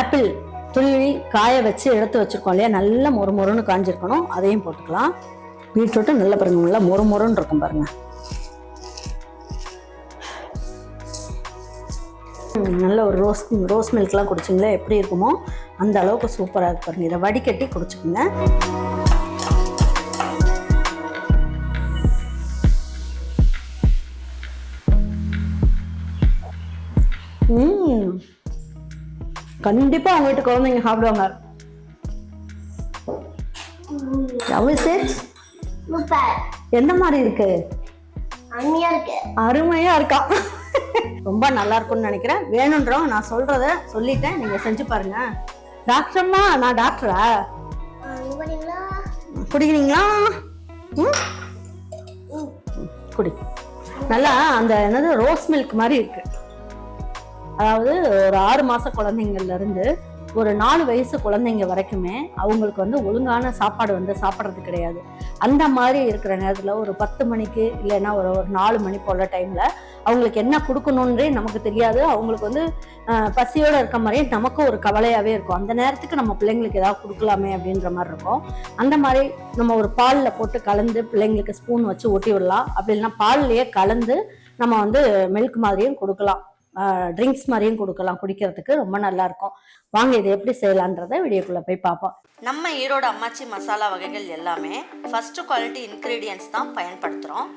Apple துள்ளி காய வச்சு எடுத்து வச்சிருக்கோம் இல்லையா? நல்ல மொறு மொறுன்னு காஞ்சிருக்கணும். அதையும் போட்டுக்கலாம். பீட்ரூட்டும் நல்ல பாருங்க நல்லா மொறு மொறுன்னு இருக்கும் பாருங்கள் நல்ல ஒரு ரோஸ் ரோஸ் மில்க்லாம் குடிச்சிங்களா? எப்படி இருக்குமோ அந்த அளவுக்கு சூப்பராக இருக்கு பாருங்க. இதை வடிகட்டி குடிச்சுக்கோங்க. ம். கண்டிப்பாக அவங்க வீட்டு குழந்தைங்க சாப்பிடுவாங்க. எந்த மாதிரி இருக்கு? அருமையா இருக்கு. ரொம்ப நல்லா இருக்கும்னு நினைக்கிறேன். வேணுன்றவங்க நான் சொல்றத சொல்லிட்டேன். நீங்க செஞ்சு பாருங்க. டாக்டர் அம்மா நான் டாக்டரா குடிக்கிறீங்களா? குடி. நல்லா அந்த என்னது ரோஸ் மில்க் மாதிரி இருக்கு. அதாவது ஒரு ஆறு மாத குழந்தைங்கள்ல இருந்து ஒரு நாலு வயசு குழந்தைங்க வரைக்குமே அவங்களுக்கு வந்து ஒழுங்கான சாப்பாடு வந்து சாப்பிட்றது கிடையாது. அந்த மாதிரி இருக்கிற நேரத்தில் ஒரு பத்து மணிக்கு இல்லைன்னா ஒரு ஒரு நாலு மணி போல டைமில் அவங்களுக்கு என்ன கொடுக்கணுன்றே நமக்கு தெரியாது. அவங்களுக்கு வந்து பசியோடு இருக்க மாதிரியே நமக்கும் ஒரு கவலையாகவே இருக்கும். அந்த நேரத்துக்கு நம்ம பிள்ளைங்களுக்கு ஏதாவது கொடுக்கலாமே அப்படின்ற மாதிரி இருக்கும். அந்த மாதிரி நம்ம ஒரு பாலில் போட்டு கலந்து பிள்ளைங்களுக்கு ஸ்பூன் வச்சு ஊட்டி விடலாம். அப்படி இல்லைன்னா பால்லையே கலந்து நம்ம வந்து மில்க் மாதிரியும் கொடுக்கலாம். ட்ரிங்க்ஸ் மாதிரியும் கொடுக்கலாம் குடிக்கிறதுக்கு ரொம்ப நல்லா இருக்கும். வாங்க இதை எப்படி செய்யலான்றதை வீடியோக்குள்ள போய் பார்ப்போம். நம்ம ஈரோடு அம்மாச்சி மசாலா வகைகள் எல்லாமே ஃபர்ஸ்ட் குவாலிட்டி இன்க்ரீடியன்ஸ் தான் பயன்படுத்துகிறோம்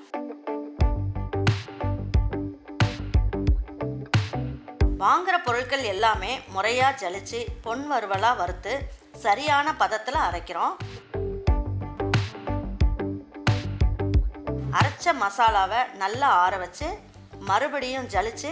வாங்குற பொருட்கள் எல்லாமே முறையாக ஜலிச்சு பொன் வறுவலாக வறுத்து சரியான பதத்தில் அரைக்கிறோம். அரைச்ச மசாலாவை நல்லா ஆற வச்சு மறுபடியும் ஜலிச்சு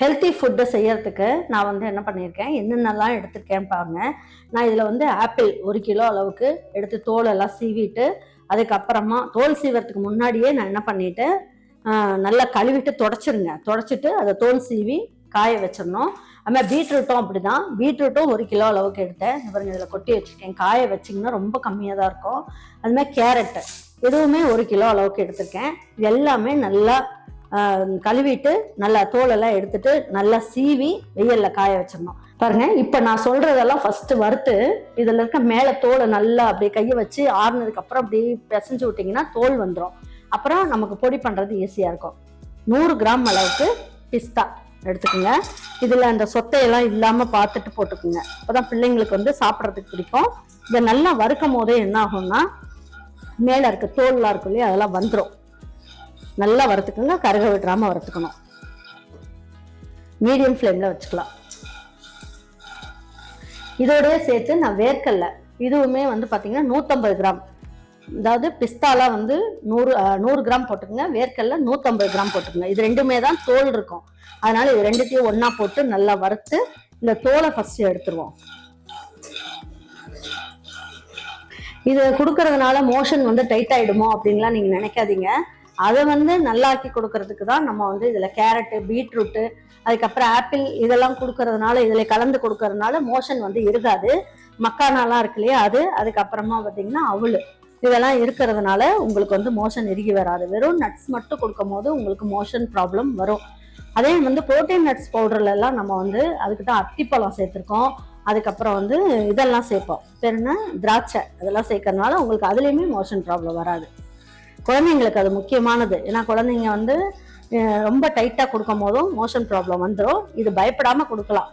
ஹெல்த்தி ஃபுட்டை செய்யறதுக்கு நான் வந்து என்ன பண்ணியிருக்கேன்? என்னென்னலாம் எடுத்திருக்கேன் பாருங்க. நான் இதில் வந்து ஆப்பிள் ஒரு கிலோ அளவுக்கு எடுத்து தோலெல்லாம் சீவிட்டு அதுக்கப்புறமா தோல் சீவறதுக்கு முன்னாடியே நான் என்ன பண்ணிட்டு நல்லா கழுவிட்டு தொடச்சிருங்க. தொடச்சிட்டு அதை தோல் சீவி காய வச்சிடணும். அதுமாதிரி பீட்ரூட்டும் அப்படிதான். பீட்ரூட்டும் ஒரு கிலோ அளவுக்கு எடுத்தேன். இது இதில் கொட்டி வச்சுருக்கேன். காய வச்சிங்கன்னா ரொம்ப கம்மியாக தான் இருக்கும். அதுமாதிரி கேரட்டு இதுவுமே ஒரு கிலோ அளவுக்கு எடுத்திருக்கேன். எல்லாமே நல்லா கழுவிட்டு நல்லா தோலெல்லாம் எடுத்துட்டு நல்லா சீவி வெயில்ல காய வச்சிடணும். பாருங்க இப்போ நான் சொல்றதெல்லாம் ஃபர்ஸ்ட் வறுத்து இதுல இருக்க மேலே தோலை நல்லா அப்படியே கையை வச்சு ஆறுனதுக்கு அப்புறம் அப்படியே பிசைஞ்சு விட்டிங்கன்னா தோல் வந்துடும் அப்புறம் நமக்கு பொடி பண்றது ஈஸியா இருக்கும். நூறு கிராம் அளவுக்கு பிஸ்தா எடுத்துக்கோங்க. இதில் அந்த சொத்தையெல்லாம் இல்லாமல் பார்த்துட்டு போட்டுக்குங்க. அப்போதான் பிள்ளைங்களுக்கு வந்து சாப்பிட்றதுக்கு பிடிக்கும். இதை நல்லா வறுக்கும் போதே என்ன ஆகும்னா மேலே இருக்க தோல்லாம் இருக்கும் இல்லையா அதெல்லாம் வந்துடும் நல்லா வறுத்துக்கோங்க கருக விட்டுறாமல் வறுத்துக்கணும். மீடியம் ஃப்ளேமில் வச்சுக்கலாம். இதோடய சேர்த்து நான் வேர்க்கல்ல இதுவுமே வந்து பார்த்தீங்கன்னா நூற்றம்பது கிராம். அதாவது பிஸ்தாலாம் வந்து நூறு நூறு கிராம் போட்டுக்கோங்க வேர்க்கல்ல நூற்றம்பது கிராம் போட்டுக்கோங்க. இது ரெண்டுமே தான் தோல் இருக்கும். அதனால் இது ரெண்டுத்தையும் ஒன்றா போட்டு நல்லா வறுத்து இந்த தோலை ஃபஸ்ட்டு எடுத்துருவோம். இது கொடுக்கறதுனால மோஷன் வந்து டைட் ஆகிடுமோ அப்படின்லாம் நீங்கள் நினைக்காதீங்க. அதை வந்து நல்லாக்கி கொடுக்கறதுக்கு தான் நம்ம வந்து இதில் கேரட்டு பீட்ரூட்டு அதுக்கப்புறம் ஆப்பிள் இதெல்லாம் கொடுக்கறதுனால இதில் கலந்து கொடுக்கறதுனால மோஷன் வந்து இருக்காது. மக்கானாலாம் இருக்கு இல்லையா அது. அதுக்கப்புறமா பார்த்தீங்கன்னா அவள். இதெல்லாம் இருக்கிறதுனால உங்களுக்கு வந்து மோஷன் இறுகி வராது. வெறும் நட்ஸ் மட்டும் கொடுக்கும் போது உங்களுக்கு மோஷன் ப்ராப்ளம் வரும். அதே வந்து புரோட்டீன் நட்ஸ் பவுடர்ல எல்லாம் நம்ம வந்து அதுக்கு தான் அத்திப்பழம் சேர்த்துருக்கோம். அதுக்கப்புறம் வந்து இதெல்லாம் சேர்ப்போம். பேர் திராட்சை. அதெல்லாம் சேர்க்கறதுனால உங்களுக்கு அதுலேயுமே மோஷன் ப்ராப்ளம் வராது. குழந்தைங்களுக்கு அது முக்கியமானது. ஏன்னா குழந்தைங்க வந்து ரொம்ப டைட்டாக கொடுக்கும் போதும் மோஷன் ப்ராப்ளம் வந்துடும் இது பயப்படாம கொடுக்கலாம்.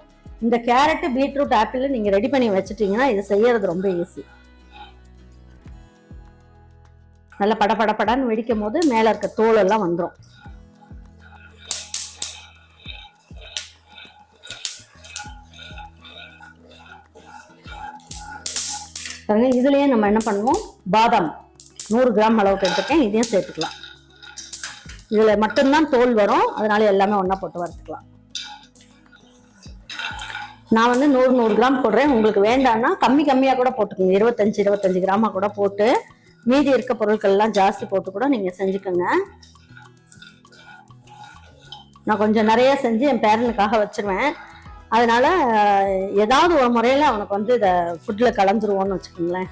இந்த கேரட்டு பீட்ரூட் ஆப்பிள் நீங்கள் ரெடி பண்ணி வச்சுட்டீங்கன்னா இது செய்யறது ரொம்ப ஈஸி. நல்லா பட பட படன்னு வெடிக்கும் போது மேலே இருக்க தோல் எல்லாம் வந்துடும் பாருங்க இதுலயே நம்ம என்ன பண்ணுவோம்? பாதாம். நூறு கிராம் அளவுக்கு எடுத்துருக்கேன் இதையும் சேர்த்துக்கலாம். இதில் மட்டும்தான் தோல் வரும் அதனால எல்லாமே ஒன்றா போட்டு வறுத்துக்கலாம். நான் வந்து நூறு நூறு கிராம் போடுறேன். உங்களுக்கு வேண்டாம்னா கம்மி கம்மியாக கூட போட்டுக்கோங்க. இருபத்தஞ்சி இருபத்தஞ்சி கிராமாக கூட போட்டு மீதி இருக்க பொருட்கள்லாம் ஜாஸ்தி போட்டு கூட நீங்கள் செஞ்சுக்கோங்க. நான் கொஞ்சம் நிறைய செஞ்சு என் பேரனுக்காக வச்சிருவேன். அதனால ஏதாவது ஒரு முறையில் அவனுக்கு வந்து இதை ஃபுட்டில் கலந்துருவோன்னு வச்சுக்கோங்களேன்.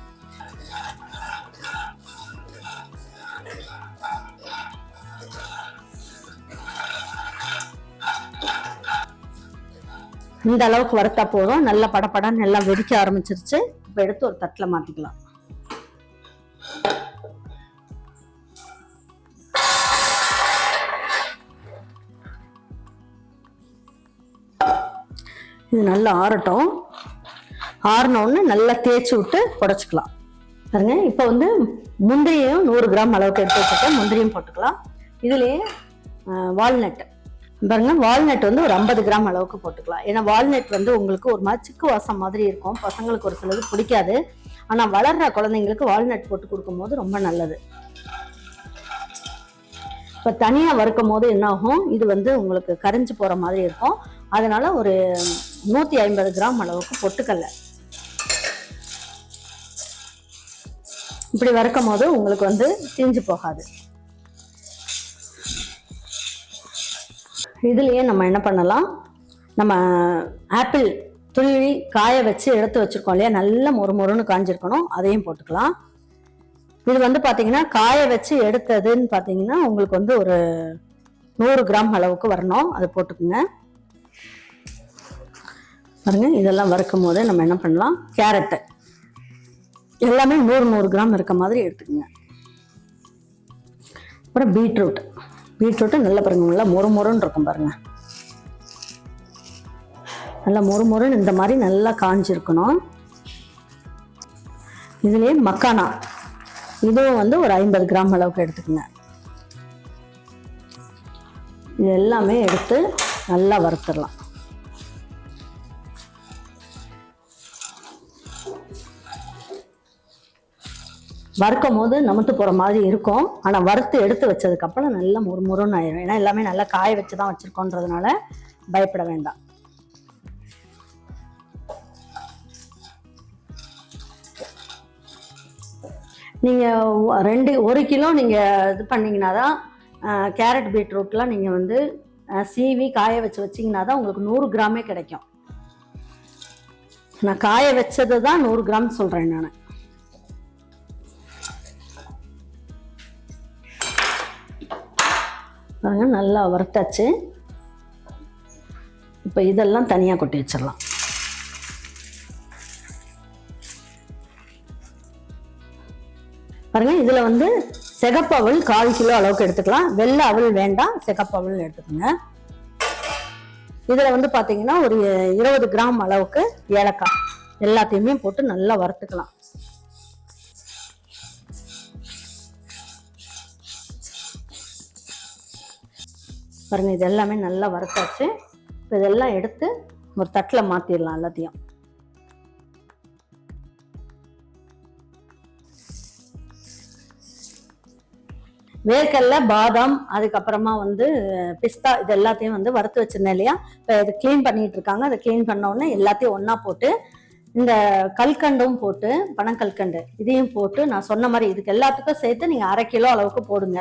இந்த அளவுக்கு வறுத்தா போதும். நல்லா படப்படம் நல்லா வெடிக்க ஆரம்பிச்சிருச்சு. இப்போ எடுத்து ஒரு தட்டில் மாற்றிக்கலாம் இது நல்லா ஆறட்டும். ஆறினோடனே நல்லா தேய்ச்சி விட்டு புடச்சிக்கலாம். பாருங்க இப்போ வந்து முந்திரியும் நூறு கிராம் அளவுக்கு எடுத்து வச்சுருக்கேன். முந்திரியும் போட்டுக்கலாம். இதுலேயே வால்நட் பாருங்க வால்நட் வந்து ஒரு ஐம்பது கிராம் அளவுக்கு போட்டுக்கலாம். ஏன்னா வால்நட் வந்து உங்களுக்கு ஒரு மாதிரி சிக்கு வாசம் மாதிரி இருக்கும். பசங்களுக்கு ஒரு சிலது பிடிக்காது. ஆனால் வளர்ற குழந்தைங்களுக்கு வால்நட் போட்டு கொடுக்கும்போது ரொம்ப நல்லது. இப்போ தனியாக வறுக்கும் போது என்னாகும்? இது வந்து உங்களுக்கு கரைஞ்சி போகிற மாதிரி இருக்கும். அதனால ஒரு நூற்றி ஐம்பது கிராம் அளவுக்கு பொட்டுக்கல்ல இப்படி வறுக்கும் போது உங்களுக்கு வந்து தீஞ்சு போகாது. இதுலேயே நம்ம என்ன பண்ணலாம்? நம்ம ஆப்பிள் துருவி காய வச்சு எடுத்து வச்சுருக்கோம் இல்லையா? நல்ல மொறு மொறுன்னு காஞ்சிருக்கணும். அதையும் போட்டுக்கலாம். இது வந்து பார்த்தீங்கன்னா காய வச்சு எடுத்ததுன்னு பார்த்தீங்கன்னா உங்களுக்கு வந்து ஒரு நூறு கிராம் அளவுக்கு வரணும். அதை போட்டுக்குங்க. பாருங்க இதெல்லாம் வறுக்கும் போது நம்ம என்ன பண்ணலாம்? கேரட்டு. எல்லாமே நூறு நூறு கிராம் இருக்க மாதிரி எடுத்துக்கோங்க. அப்புறம் பீட்ரூட். பீட்ரூட்டும் நல்ல பாருங்கள் நல்லா மொறு மொறுன்னு இருக்கும் பாருங்கள் நல்லா மொறு மொறுன்னு இந்த மாதிரி நல்லா காஞ்சிருக்கணும். இதுலேயே மக்கானா. இதுவும் வந்து ஒரு ஐம்பது கிராம் அளவுக்கு எடுத்துக்கோங்க. இது எல்லாமே எடுத்து நல்லா வறுத்துடலாம். வறுக்கும் போது நமத்து போகிற மாதிரி இருக்கும். ஆனால் வறுத்து எடுத்து வச்சதுக்கப்புறம் நல்லா முறு முறுன்னு ஆயிடும் ஏன்னா எல்லாமே நல்லா காய வச்சு தான் வச்சுருக்கோன்றதுனால பயப்பட வேண்டாம். நீங்கள் ரெண்டு ஒரு கிலோ நீங்கள் இது பண்ணிங்கன்னா தான் கேரட் பீட்ரூட்லாம் நீங்கள் வந்து சீவி காய வச்சு வச்சிங்கன்னா தான் உங்களுக்கு நூறு கிராமே கிடைக்கும். நான் காய வச்சது தான் நூறு கிராம் சொல்கிறேன் நான். பாருங்க நல்லா வறுத்தாச்சு. இப்போ இதெல்லாம் தனியாக கொட்டி வச்சிடலாம். பாருங்க இதில் வந்து சிகப்பவள் கால் கிலோ அளவுக்கு எடுத்துக்கலாம். வெள்ளை அவள் வேண்டாம் சிகப்பு எடுத்துக்கோங்க. இதில் வந்து பார்த்தீங்கன்னா ஒரு இருபது கிராம் அளவுக்கு ஏலக்காய். எல்லாத்தையுமே போட்டு நல்லா வறுத்துக்கலாம். பாருங்க இது எல்லாமே நல்லா வறுத்தாச்சு. இப்போ இதெல்லாம் எடுத்து ஒரு தட்டில் மாற்றிடலாம் எல்லாத்தையும். வேர்க்கல்ல பாதாம் அதுக்கப்புறமா வந்து பிஸ்தா இது எல்லாத்தையும் வந்து வறுத்து வச்சிருந்தேன் இல்லையா? இப்போ இது க்ளீன் பண்ணிட்டு இருக்காங்க. அதை க்ளீன் பண்ண உடனே எல்லாத்தையும் ஒன்றா போட்டு இந்த கல்கண்டும் போட்டு பனங்கல்கண்டு இதையும் போட்டு நான் சொன்ன மாதிரி இதுக்கு எல்லாத்துக்கும் சேர்த்து நீங்கள் அரை கிலோ அளவுக்கு போடுங்க.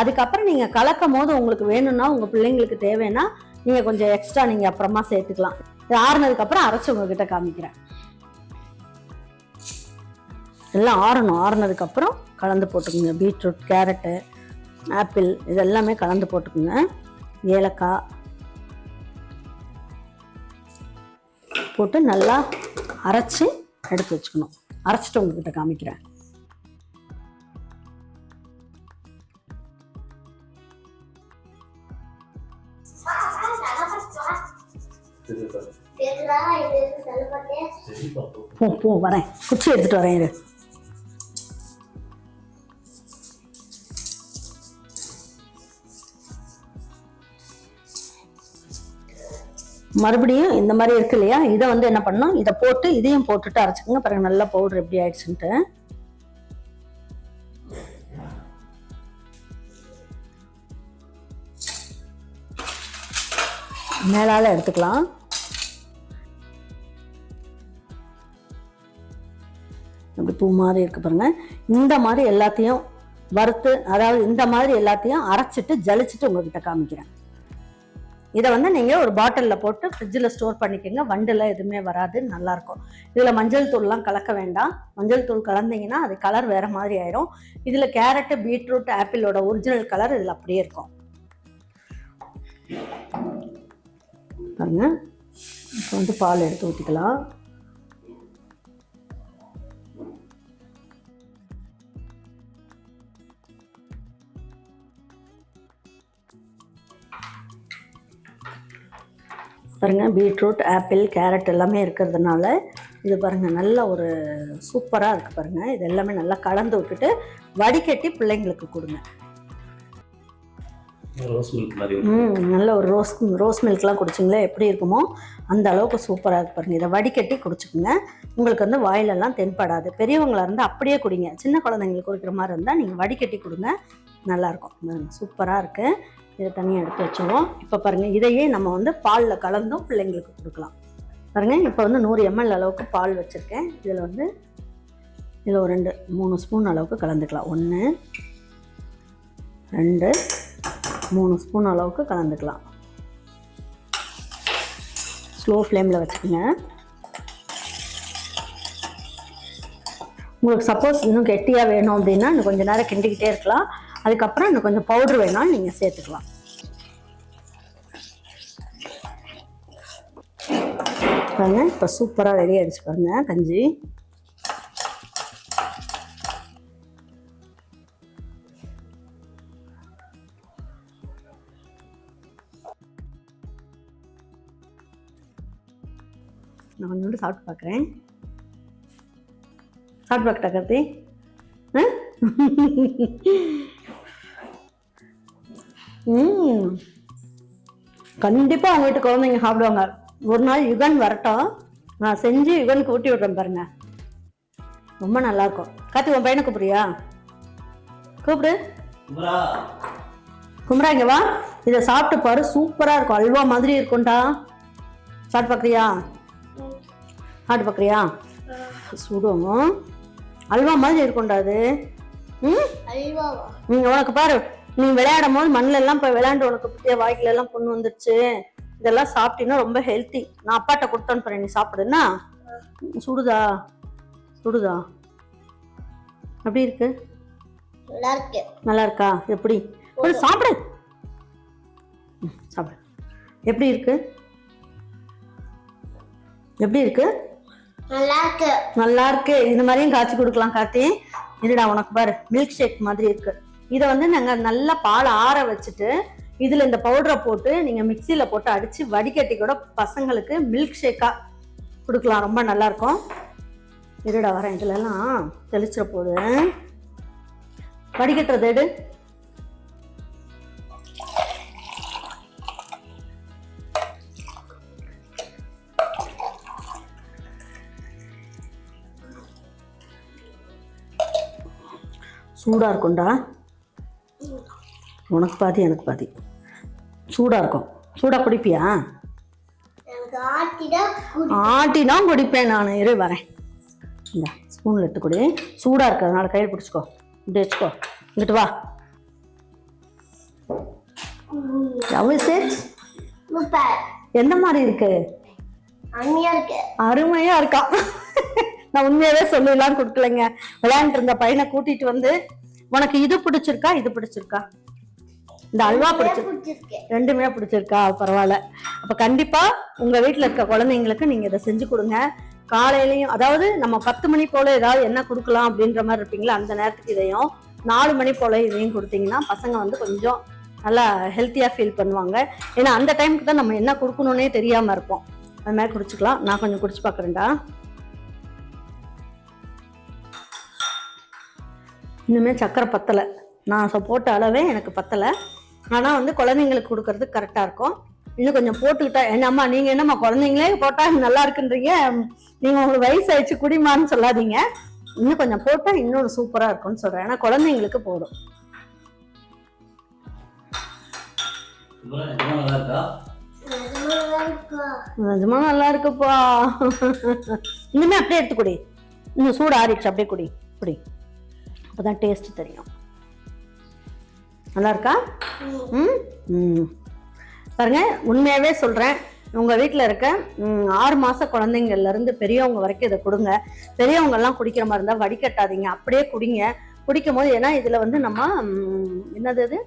அதுக்கப்புறம் நீங்கள் கலக்கும் போது உங்களுக்கு வேணும்னா உங்கள் பிள்ளைங்களுக்கு தேவைன்னா நீங்கள் கொஞ்சம் எக்ஸ்ட்ரா நீங்கள் அப்புறமா சேர்த்துக்கலாம். இது ஆறுனதுக்கப்புறம் அரைச்சி உங்ககிட்ட காமிக்கிறேன். எல்லாம் ஆறணும். ஆறுனதுக்கப்புறம் கலந்து போட்டுக்குங்க. பீட்ரூட் கேரட்டு ஆப்பிள் இது எல்லாமே கலந்து போட்டுக்குங்க. ஏலக்காய் போட்டு நல்லா அரைச்சி எடுத்து வச்சுக்கணும். அரைச்சிட்டு உங்ககிட்ட காமிக்கிறேன். போ போ வரேன். குச்சி எடுத்துட்டு வரேன் இரு. மறுபடியும் இந்த மாதிரி இருக்கு இல்லையா? இதை வந்து என்ன பண்ணணும்? இதை போட்டு இதையும் போட்டுட்டு அரைச்சிக்கோங்க. பிறகு நல்லா பவுடர் எப்படி ஆயிடுச்சுன்ட்டு. மேலால எடுத்துக்கலாம். அப்படி பூ மாதிரி இருக்கு பாருங்க. இந்த மாதிரி எல்லாத்தையும் வறுத்து அதாவது இந்த மாதிரி எல்லாத்தையும் அரைச்சிட்டு ஜலிச்சுட்டு உங்ககிட்ட காமிக்கிறேன். இதை வந்து நீங்கள் ஒரு பாட்டிலில் போட்டு ஃப்ரிட்ஜில் ஸ்டோர் பண்ணிக்கோங்க. வண்டுல எதுவுமே வராது நல்லாயிருக்கும் இதில் மஞ்சள் தூள்லாம் கலக்க வேண்டாம். மஞ்சள் தூள் கலந்தீங்கன்னா அது கலர் வேறு மாதிரி ஆயிரும். இதில் கேரட்டு பீட்ரூட் ஆப்பிளோட ஒரிஜினல் கலர் இதில் அப்படியே இருக்கும். பாருங்க. இப்போ வந்து பால் எடுத்து ஊற்றிக்கலாம் பாருங்க பீட்ரூட் ஆப்பிள் கேரட் எல்லாமே இருக்கிறதுனால இது பாருங்க நல்ல ஒரு சூப்பராக இருக்குது பாருங்க. இது எல்லாமே நல்லா கலந்து விட்டுட்டு வடிகட்டி பிள்ளைங்களுக்கு கொடுங்க. நல்ல ஒரு ரோஸ் ரோஸ் மில்க்லாம் குடிச்சிங்களே எப்படி இருக்குமோ அந்த அளவுக்கு சூப்பராக இருக்கு பாருங்க. இதை வடிகட்டி குடிச்சுக்குங்க. உங்களுக்கு வந்து வாயிலெல்லாம் தென்படாது. பெரியவங்களா இருந்தால் அப்படியே குடிங்க. சின்ன குழந்தைங்களுக்கு குடிக்கிற மாதிரி இருந்தால் நீங்கள் வடிகட்டி கொடுங்க. நல்லாயிருக்கும் சூப்பராக இருக்குது இதை தனியாக எடுத்து வச்சுருவோம். இப்போ பாருங்கள் இதையே நம்ம வந்து பாலில் கலந்தும் பிள்ளைங்களுக்கு கொடுக்கலாம். பாருங்கள் இப்போ வந்து நூறு எம்எல் அளவுக்கு பால் வச்சுருக்கேன். இதில் வந்து இதில் ஒரு ரெண்டு மூணு ஸ்பூன் அளவுக்கு கலந்துக்கலாம். ஒன்று ரெண்டு மூணு ஸ்பூன் அளவுக்கு கலந்துக்கலாம். ஸ்லோ ஃப்ளேமில் வச்சுக்கோங்க. உங்களுக்கு சப்போஸ் இன்னும் கெட்டியாக வேணும் அப்படின்னா இன்னும் கொஞ்சம் நேரம் கிண்டிக்கிட்டே இருக்கலாம். அதுக்கப்புறம் இன்னும் கொஞ்சம் பவுட்ரு வேணாலும் நீங்கள் சேர்த்துக்கலாம். பாருங்க இப்போ சூப்பராக ரெடி ஆகிடுச்சு பாருங்க கஞ்சி. நான் கொஞ்சோண்டு சாப்பிட்டு பார்க்குறேன் சாப்பிட்டு பார்க்கட்டா கருத்தி? ஆ? ம். கண்டிப்பாக அவங்க வீட்டு குழந்தைங்க சாப்பிடுவாங்க. ஒரு நாள் யுகன் வரட்டும். நான் செஞ்சு யுகனுக்கு ஊட்டி விட்றேன் பாருங்க. ரொம்ப நல்லா இருக்கும் கார்த்தி உன் பையனை கூப்பிடுறியா? கூப்பிடு. குமரா. இங்க வா. இதை சாப்பிட்டு பாரு. சூப்பராக இருக்கும். அல்வா மாதிரி இருக்கும்டா. சாப்பிட்டு பார்க்குறியா சாப்பிட்டு பார்க்குறியா சுடும் அல்வா மாதிரி இருக்கும்டா அது. ம் உனக்கு பாரு. நீ விளையாடும் போது மண்ணுல எல்லாம் போய் விளையாண்டு உனக்கு புத்திய வாய்க்குல எல்லாம் பொண்ணு வந்துருச்சு. இதெல்லாம் சாப்பிட்டீங்கன்னா ரொம்ப ஹெல்த்தி நான் அப்பாட்ட கொடுத்தோன்னு போறேன் நீ சாப்பிடுன்னா சுடுதா? சுடுதா? எப்படி இருக்கு? நல்லா இருக்கு. நல்லா இருக்கா? எப்படி? ஒரு சாப்பிடு. சாப்பிடு. எப்படி இருக்கு? எப்படி இருக்கு? நல்லா இருக்கு. நல்லா இருக்கு. இந்த மாதிரியும் காய்ச்சி கொடுக்கலாம் கார்த்தி. இருடா உனக்கு பாரு மில்க் ஷேக் மாதிரி இருக்கு. இதை வந்து நாங்கள் நல்லா பால் ஆற வச்சுட்டு இதில் இந்த பவுடரை போட்டு நீங்கள் மிக்சியில் போட்டு அடித்து வடிகட்டி கூட பசங்களுக்கு மில்க் ஷேக்காக கொடுக்கலாம். ரொம்ப நல்லா இருக்கும் இருடா வரேன். இதுலலாம் தெளிச்சிட போகுது வடிகட்டுறது எடு. சூடாக இருக்கும்டா. உனக்கு பாதி எனக்கு பாதி. சூடாக இருக்கும். சூடாக குடிப்பியா? ஆட்டினா குடிப்பேன் நான். இரு வரேன். இந்த ஸ்பூனில் எடுத்து குடி. சூடாக இருக்கிறதுனால கையில் பிடிச்சிக்கோ. இப்படி வச்சுக்கோ. இங்கிட்டு வா. எந்த மாதிரி இருக்கு? அருமையா இருக்கு. நான் உண்மையாவே சொல்லலாம் கொடுக்கலைங்க. விளையாண்டு இருந்த பையனை கூட்டிட்டு வந்து உனக்கு இது பிடிச்சிருக்கா இது பிடிச்சிருக்கா? இந்த அல்வா பிடிச்சிருக்கு. ரெண்டுமே பிடிச்சிருக்கா பரவாயில்ல. அப்ப கண்டிப்பா உங்க வீட்ல இருக்க குழந்தைங்களுக்கு நீங்க இதை செஞ்சு கொடுங்க. காலையிலயும் அதாவது நம்ம பத்து மணி போல ஏதாவது என்ன கொடுக்கலாம் அப்படின்ற மாதிரி இருப்பீங்களா? அந்த நேரத்துக்கு இதையும். நாலு மணி போல இதையும் கொடுத்தீங்கன்னா பசங்க வந்து கொஞ்சம் நல்லா ஹெல்த்தியா ஃபீல் பண்ணுவாங்க. ஏன்னா அந்த டைமுக்கு தான் நம்ம என்ன கொடுக்கணும்னே தெரியாம இருப்போம். அது மாதிரி குடிச்சுக்கலாம். நான் கொஞ்சம் குடிச்சு பார்க்குறேன்டா. இன்னுமே சக்கரை பத்தலை. நான் போட்ட அளவே எனக்கு பத்தலை. ஆனால் வந்து குழந்தைங்களுக்கு கொடுக்கறது கரெக்டாக இருக்கும். இன்னும் கொஞ்சம் போட்டுக்கிட்டா என்னம்மா நீங்கள் என்னம்மா குழந்தைங்களே போட்டால் நல்லா இருக்குன்றீங்க? நீங்கள் உங்களுக்கு வயசு ஆயிடுச்சு குடிமான்னு சொல்லாதீங்க. இன்னும் கொஞ்சம் போட்டால் இன்னும் சூப்பராக இருக்கும்னு சொல்கிறேன் ஏன்னா குழந்தைங்களுக்கு போதும். நல்லா நிஜமா நல்லா இருக்குப்பா. இன்னுமே அப்படியே எடுத்துக்கூடி இன்னும் சூடு ஆறிடுச்சு அப்படியே குடி. குடி. அப்பதான் டேஸ்ட் தெரியும். நல்லா இருக்கா ம். பாருங்க உண்மையாகவே சொல்கிறேன் உங்கள் வீட்டில் இருக்க ஆறு மாத குழந்தைங்கள்லேருந்து பெரியவங்க வரைக்கும் இதை கொடுங்க. பெரியவங்கெல்லாம் குடிக்கிற மாதிரி இருந்தால் வடிகட்டாதீங்க. அப்படியே குடிங்க. குடிக்கும் போது ஏன்னா இதில் வந்து நம்ம என்னது இது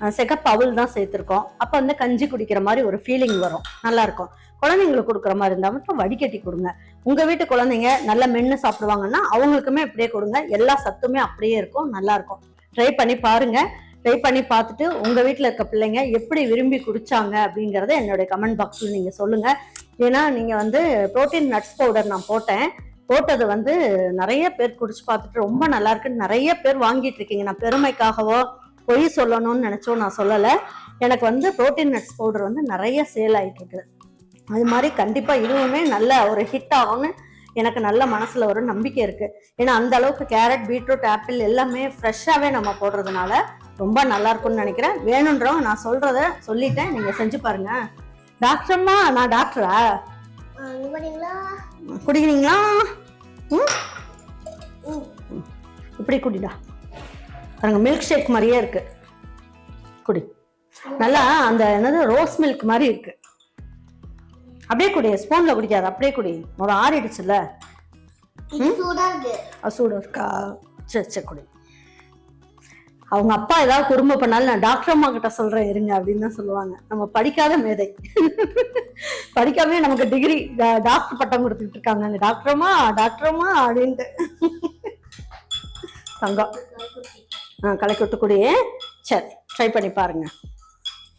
அஹ், அவல் தான் சேர்த்துருக்கோம். அப்போ வந்து கஞ்சி குடிக்கிற மாதிரி ஒரு ஃபீலிங் வரும். நல்லாயிருக்கும் குழந்தைங்களுக்கு கொடுக்குற மாதிரி இருந்தால் மட்டும் வடிகட்டி கொடுங்க. உங்கள் வீட்டு குழந்தைங்க நல்லா மென்று சாப்பிடுவாங்கன்னா அவங்களுக்குமே அப்படியே கொடுங்க. எல்லா சத்துமே அப்படியே இருக்கும். நல்லாயிருக்கும் ட்ரை பண்ணி பாருங்கள் ட்ரை பண்ணி பார்த்துட்டு உங்கள் வீட்டில் இருக்க பிள்ளைங்க எப்படி விரும்பி குடித்தாங்க அப்படிங்கிறத என்னுடைய கமெண்ட் பாக்ஸில் நீங்கள் சொல்லுங்கள் ஏன்னா நீங்கள் வந்து புரோட்டீன் நட்ஸ் பவுடர் நான் போட்டேன். போட்டது வந்து நிறைய பேர் குடிச்சு பார்த்துட்டு ரொம்ப நல்லா இருக்குன்னு நிறைய பேர் வாங்கிட்டு இருக்கீங்க. நான் பெருமைக்காகவோ பொய் சொல்லணும்னு நினச்சோ நான் சொல்லலை. எனக்கு வந்து புரோட்டீன் நட்ஸ் பவுடர் வந்து நிறைய சேல் ஆகிட்டு அது மாதிரி கண்டிப்பாக இதுவுமே நல்ல ஒரு ஹிட் ஆகும்னு எனக்கு நல்ல மனசில் ஒரு நம்பிக்கை இருக்குது ஏன்னா அந்த அளவுக்கு கேரட் பீட்ரூட் ஆப்பிள் எல்லாமே ஃப்ரெஷ்ஷாகவே நம்ம போடுறதுனால ரொம்ப நல்லா இருக்கும்னு நினைக்கிறேன். வேணுன்றவங்க நான் சொல்றத சொல்லிட்டேன். நீங்க செஞ்சு பாருங்க. டாக்டர்மா நான் டாக்டரா? குடிக்கிறீங்களா. இப்படி குடிடா. பாருங்க மில்க் ஷேக் மாதிரியே இருக்கு. குடி. நல்லா அந்த என்னது ரோஸ் மில்க் மாதிரி இருக்கு. அப்படியே குடி. ஸ்பூன்ல குடிக்காது அப்படியே குடி. ஒரு ஆறிடுச்சுல்ல? சூடா இருக்கா? சரி சரி குடி. அவங்க அப்பா ஏதாவது குறும்பு பண்ணாலும் நான் டாக்டர் அம்மா கிட்ட சொல்றேன் இருங்க அப்படின்னு தான் சொல்லுவாங்க. நம்ம படிக்காத மேதை. படிக்காமலே நமக்கு டிகிரி டாக்டர் பட்டம் கொடுத்துட்டு இருக்காங்க அந்த டாக்டரமா டாக்டரமா அப்படின்ட்டு. தங்கம். ஆ கலக்கி விட்டு சரி ட்ரை பண்ணி பாருங்க.